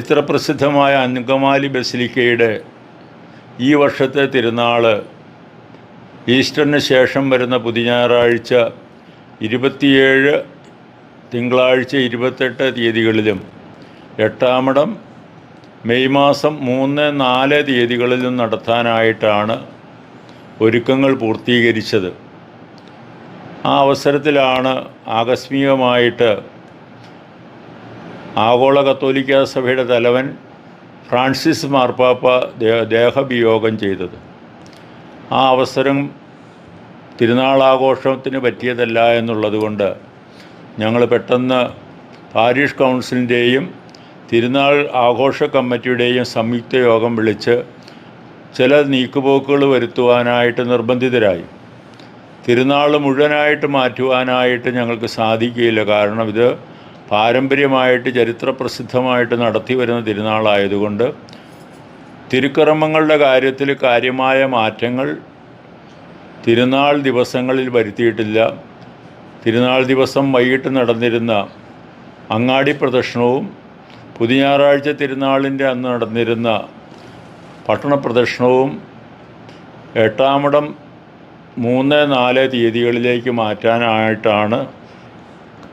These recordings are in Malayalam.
ചരിത്രപ്രസിദ്ധമായ അനുകമാലി ബസിലിക്കയുടെ ഈ വർഷത്തെ തിരുനാൾ ഈസ്റ്ററിന് ശേഷം വരുന്ന പുതിഞ്ഞാറാഴ്ച ഇരുപത്തിയേഴ് തിങ്കളാഴ്ച ഇരുപത്തെട്ട് തീയതികളിലും എട്ടാമടം മെയ് മാസം മൂന്ന് നാല് തീയതികളിലും നടത്താനായിട്ടാണ് ഒരുക്കങ്ങൾ പൂർത്തീകരിച്ചത്. ആ അവസരത്തിലാണ് ആകസ്മികമായിട്ട് ആഗോള കത്തോലിക്ക സഭയുടെ തലവൻ ഫ്രാൻസിസ് മാർപ്പാപ്പ ദേഹവിയോഗം ചെയ്തത്. ആ അവസരം തിരുനാളാഘോഷത്തിന് പറ്റിയതല്ല എന്നുള്ളതുകൊണ്ട് ഞങ്ങൾ പെട്ടെന്ന് പാരീഷ് കൗൺസിലിന്റെയും തിരുനാൾ ആഘോഷ കമ്മിറ്റിയുടെയും സംയുക്ത യോഗം വിളിച്ച് ചില നീക്കുപോക്കുകൾ വരുത്തുവാനായിട്ട് നിർബന്ധിതരായി. തിരുനാൾ മുഴുവനായിട്ട് മാറ്റുവാനായിട്ട് ഞങ്ങൾക്ക് സാധിക്കുകയില്ല. കാരണം ഇത് പാരമ്പര്യമായിട്ട് ചരിത്രപ്രസിദ്ധമായിട്ട് നടത്തി വരുന്ന തിരുനാളായതുകൊണ്ട് തിരുക്കർമ്മങ്ങളുടെ കാര്യത്തിൽ കാര്യമായ മാറ്റങ്ങൾ തിരുനാൾ ദിവസങ്ങളിൽ വരുത്തിയിട്ടില്ല. തിരുനാൾ ദിവസം വൈകിട്ട് നടന്നിരുന്ന അങ്ങാടി പ്രദക്ഷിണവും പുതിയാറാഴ്ച തിരുനാളിന്റെ അന്ന് നടന്നിരുന്ന പട്ടണ പ്രദക്ഷിണവും എട്ടാമടം മൂന്ന് നാല് തീയതികളിലേക്ക് മാറ്റാനായിട്ടാണ്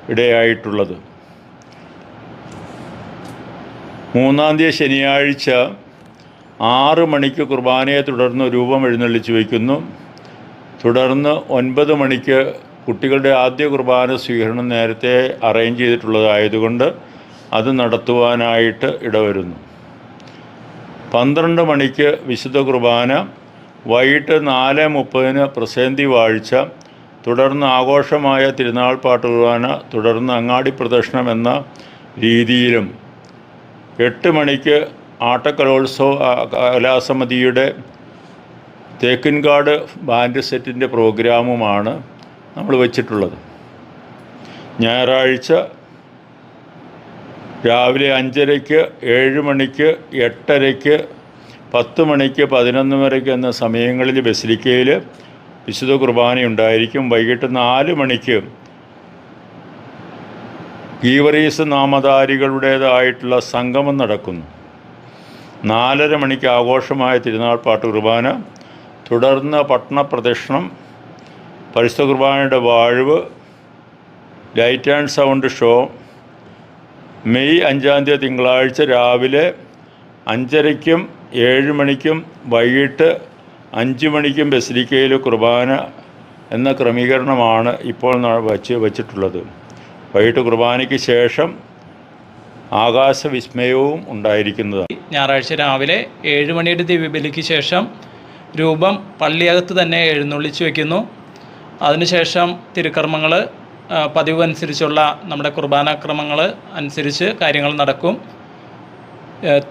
ഇടയായിട്ടുള്ളത്. മൂന്നാം തീയതി ശനിയാഴ്ച ആറ് മണിക്ക് കുർബാനയെ തുടർന്ന് രൂപം എഴുന്നള്ളിച്ച് വയ്ക്കുന്നു. തുടർന്ന് ഒൻപത് മണിക്ക് കുട്ടികളുടെ ആദ്യ കുർബാന സ്വീകരണം നേരത്തെ അറേഞ്ച് ചെയ്തിട്ടുള്ളതായതുകൊണ്ട് അത് നടത്തുവാനായിട്ട് ഇടവരുന്നു. പന്ത്രണ്ട് മണിക്ക് വിശുദ്ധ കുർബാന വൈകിട്ട് നാല് മുപ്പതിന് പ്രസേന്തി വാഴ്ച തുടർന്ന് ആഘോഷമായ തിരുനാൾ പാട്ട് കുർബാന തുടർന്ന് അങ്ങാടി പ്രദക്ഷിണം എന്ന രീതിയിലും എട്ട് മണിക്ക് ആട്ടക്കലോത്സവ കലാസമിതിയുടെ തേക്കിൻകാട് ബാൻഡ് സെറ്റിന്റെ പ്രോഗ്രാമുമാണ് നമ്മൾ വെച്ചിട്ടുള്ളത്. ഞായറാഴ്ച രാവിലെ അഞ്ചരയ്ക്ക് ഏഴ് മണിക്ക് എട്ടരയ്ക്ക് പത്ത് മണിക്ക് പതിനൊന്ന് വരയ്ക്ക് എന്ന സമയങ്ങളിൽ ബസിലിക്കയിൽ വിശുദ്ധ കുർബാനയുണ്ടായിരിക്കും. വൈകിട്ട് നാല് മണിക്ക് ഗീവറീസ് നാമധാരികളുടേതായിട്ടുള്ള സംഗമം നടക്കുന്നു. നാലര മണിക്ക് ആഘോഷമായ തിരുനാൾ പാട്ട് കുർബാന തുടർന്ന് പട്ടണപ്രദക്ഷിണം പരിശുദ്ധ കുർബാനയുടെ വാഴ്വ് light and sound show. May അഞ്ചാം തീയതി തിങ്കളാഴ്ച രാവിലെ അഞ്ചരയ്ക്കും ഏഴ് മണിക്കും വൈകിട്ട് അഞ്ച് മണിക്കും ബസിലിക്കയിൽ കുർബാന എന്ന ക്രമീകരണമാണ് ഇപ്പോൾ വച്ച് വച്ചിട്ടുള്ളത്. വൈകിട്ട് കുർബാനയ്ക്ക് ശേഷം ആകാശവിസ്മയവും ഉണ്ടായിരിക്കുന്നത് ഞായറാഴ്ച രാവിലെ ഏഴ് മണിയുടെ ദിവ്യബലിക്ക് ശേഷം രൂപം പള്ളിയകത്ത് തന്നെ എഴുന്നള്ളിച്ചു വയ്ക്കുന്നു അതിനുശേഷം തിരുക്കർമ്മങ്ങൾ പതിവ് അനുസരിച്ചുള്ള നമ്മുടെ കുർബാനാക്രമങ്ങൾ അനുസരിച്ച് കാര്യങ്ങൾ നടക്കും.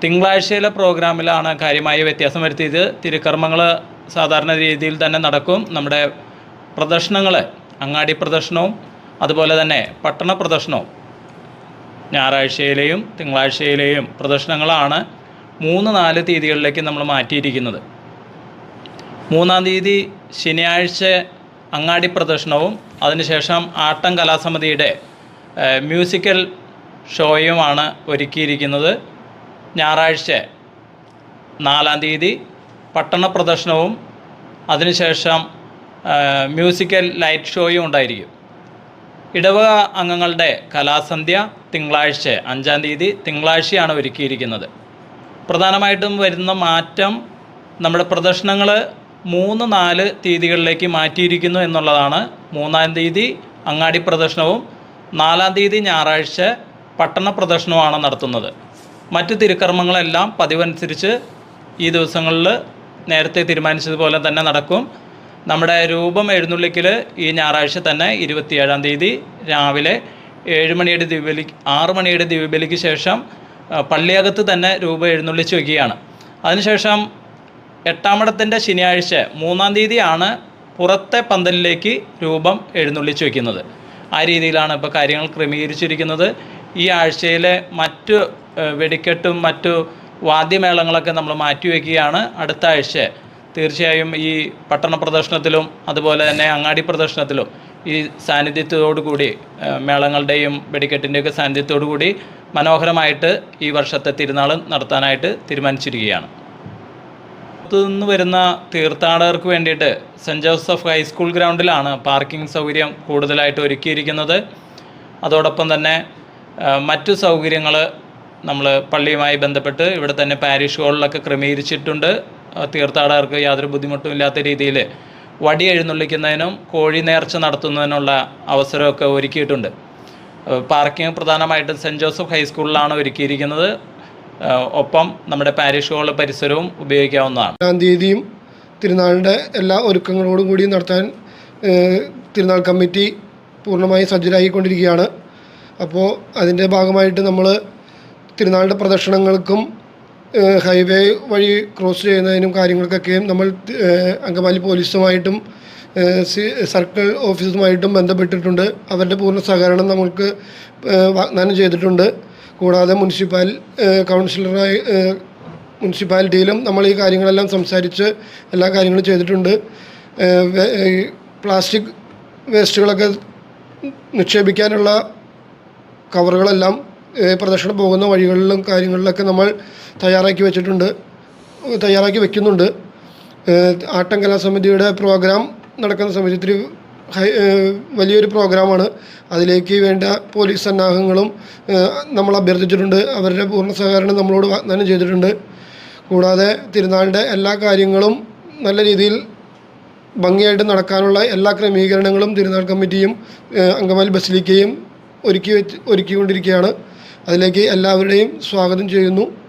തിങ്കളാഴ്ചയിലെ പ്രോഗ്രാമിലാണ് കാര്യമായ വ്യത്യാസം വരുത്തിയത്. തിരുക്കർമ്മങ്ങൾ സാധാരണ രീതിയിൽ തന്നെ നടക്കും. നമ്മുടെ പ്രദർശനങ്ങൾ അങ്ങാടി പ്രദർശനവും അതുപോലെ തന്നെ പട്ടണ പ്രദർശനവും ഞായറാഴ്ചയിലെയും തിങ്കളാഴ്ചയിലെയും പ്രദർശനങ്ങളാണ് മൂന്ന് നാല് തീയതികളിലേക്ക് നമ്മൾ മാറ്റിയിരിക്കുന്നത്. മൂന്നാം തീയതി ശനിയാഴ്ച അങ്ങാടി പ്രദർശനവും അതിനുശേഷം ആട്ടം കലാസമിതിയുടെ മ്യൂസിക്കൽ ഷോയുമാണ് ഒരുക്കിയിരിക്കുന്നത്. ഞായറാഴ്ച നാലാം തീയതി പട്ടണ പ്രദർശനവും അതിനുശേഷം മ്യൂസിക്കൽ ലൈറ്റ് ഷോയും ഉണ്ടായിരിക്കും. ഇടവക അംഗങ്ങളുടെ കലാസന്ധ്യ തിങ്കളാഴ്ച അഞ്ചാം തീയതി തിങ്കളാഴ്ചയാണ് ഒരുക്കിയിരിക്കുന്നത്. പ്രധാനമായിട്ടും വരുന്ന മാറ്റം നമ്മുടെ പ്രദർശനങ്ങൾ മൂന്ന് നാല് തീയതികളിലേക്ക് മാറ്റിയിരിക്കുന്നു എന്നുള്ളതാണ്. മൂന്നാം തീയതി അങ്ങാടി പ്രദർശനവും നാലാം തീയതി ഞായറാഴ്ച പട്ടണ പ്രദർശനവുമാണ് നടത്തുന്നത്. മറ്റ് തിരുക്കർമ്മങ്ങളെല്ലാം പതിവനുസരിച്ച് ഈ ദിവസങ്ങളിൽ നേരത്തെ തീരുമാനിച്ചതുപോലെ തന്നെ നടക്കും. നമ്മുടെ രൂപം എഴുന്നള്ളിക്കൽ ഈ ഞായറാഴ്ച തന്നെ ഇരുപത്തിയേഴാം തീയതി രാവിലെ ഏഴ് മണിയുടെ ദിവ്യബലി ആറ് മണിയുടെ ദിവ്യബലിക്ക് ശേഷം പള്ളിയകത്ത് തന്നെ രൂപം എഴുന്നള്ളിച്ച് വയ്ക്കുകയാണ് അതിനുശേഷം എട്ടാമടത്തിന്റെ ശനിയാഴ്ച മൂന്നാം തീയതിയാണ് പുറത്തെ പന്തലിലേക്ക് രൂപം എഴുന്നള്ളിച്ച് വയ്ക്കുന്നത് ആ രീതിയിലാണ് ഇപ്പോൾ കാര്യങ്ങൾ ക്രമീകരിച്ചിരിക്കുന്നത്. ഈ ആഴ്ചയിലെ മറ്റു വെടിക്കെട്ടും മറ്റു വാദ്യമേളങ്ങളൊക്കെ നമ്മൾ മാറ്റിവെക്കുകയാണ് അടുത്ത ആഴ്ച തീർച്ചയായും ഈ പട്ടണ പ്രദർശനത്തിലും അതുപോലെ തന്നെ അങ്ങാടി പ്രദർശനത്തിലും ഈ സാന്നിധ്യത്തോടു കൂടി മേളങ്ങളുടെയും വെടിക്കെട്ടിന്റെയൊക്കെ സാന്നിധ്യത്തോടു കൂടി മനോഹരമായിട്ട് ഈ വർഷത്തെ തിരുനാൾ നടത്താനായിട്ട് തീരുമാനിച്ചിരിക്കുകയാണ്. നിന്ന് വരുന്ന തീർത്ഥാടകർക്ക് വേണ്ടിയിട്ട് സെന്റ് ജോസഫ് ഹൈസ്കൂൾ ഗ്രൗണ്ടിലാണ് പാർക്കിംഗ് സൗകര്യം കൂടുതലായിട്ട് ഒരുക്കിയിരിക്കുന്നത്. അതോടൊപ്പം തന്നെ മറ്റു സൗകര്യങ്ങൾ നമ്മൾ പള്ളിയുമായി ബന്ധപ്പെട്ട് ഇവിടെ തന്നെ പാരിഷ് ഹാളിലൊക്കെ ക്രമീകരിച്ചിട്ടുണ്ട്. തീർത്ഥാടകർക്ക് യാതൊരു ബുദ്ധിമുട്ടും ഇല്ലാത്ത രീതിയിൽ വടി എഴുന്നള്ളിക്കുന്നതിനും കോഴി നേർച്ച നടത്തുന്നതിനുള്ള അവസരമൊക്കെ ഒരുക്കിയിട്ടുണ്ട്. പാർക്കിംഗ് പ്രധാനമായിട്ടും സെന്റ് ജോസഫ് ഹൈസ്കൂളിലാണ് ഒരുക്കിയിരിക്കുന്നത്. ഒപ്പം നമ്മുടെ പാരിഷ് ഹാൾ പരിസരവും ഉപയോഗിക്കാവുന്നതാണ്. രണ്ടാം തീയതിയും തിരുനാളിന്റെ എല്ലാ ഒരുക്കങ്ങളോടും കൂടി നടത്താൻ തിരുനാൾ കമ്മിറ്റി പൂർണമായി സജ്ജരായിക്കൊണ്ടിരിക്കുകയാണ്. അപ്പോൾ അതിന്റെ ഭാഗമായിട്ട് നമ്മൾ തിരുനാളിന്റെ പ്രദക്ഷിണങ്ങൾക്കും ഹൈവേ വഴി ക്രോസ് ചെയ്യുന്നതിനും കാര്യങ്ങൾക്കൊക്കെയും നമ്മൾ അങ്കമാലി പോലീസുമായിട്ടും സർക്കിൾ ഓഫീസുമായിട്ടും ബന്ധപ്പെട്ടിട്ടുണ്ട്. അവരുടെ പൂർണ സഹകരണം നമ്മൾക്ക് വാഗ്ദാനം ചെയ്തിട്ടുണ്ട്. കൂടാതെ മുനിസിപ്പൽ കൗൺസിലറായി മുനിസിപ്പാലിറ്റിയിലും നമ്മൾ ഈ കാര്യങ്ങളെല്ലാം സംസാരിച്ച് എല്ലാ കാര്യങ്ങളും ചെയ്തിട്ടുണ്ട്. പ്ലാസ്റ്റിക് വേസ്റ്റുകളൊക്കെ നിക്ഷേപിക്കാനുള്ള കവറുകളെല്ലാം പ്രദക്ഷിണം പോകുന്ന വഴികളിലും കാര്യങ്ങളിലൊക്കെ നമ്മൾ തയ്യാറാക്കി വെച്ചിട്ടുണ്ട് തയ്യാറാക്കി വെക്കുന്നുണ്ട്. ആട്ടം കലാസമിതിയുടെ പ്രോഗ്രാം നടക്കുന്ന സമയത്ത് ഹൈ വലിയൊരു പ്രോഗ്രാമാണ് അതിലേക്ക് വേണ്ട പോലീസ് സന്നാഹങ്ങളും നമ്മൾ അഭ്യർത്ഥിച്ചിട്ടുണ്ട്. അവരുടെ പൂർണ സഹകരണം നമ്മളോട് വാഗ്ദാനം ചെയ്തിട്ടുണ്ട്. കൂടാതെ തിരുനാളിന്റെ എല്ലാ കാര്യങ്ങളും നല്ല രീതിയിൽ ഭംഗിയായിട്ട് നടക്കാനുള്ള എല്ലാ ക്രമീകരണങ്ങളും തിരുനാൾ കമ്മിറ്റിയും അങ്കമാലി ബസിലിക്കയും ഒരുക്കി വെച്ച് ഒരുക്കിക്കൊണ്ടിരിക്കുകയാണ്. അതിലേക്ക് എല്ലാവരുടെയും സ്വാഗതം ചെയ്യുന്നു.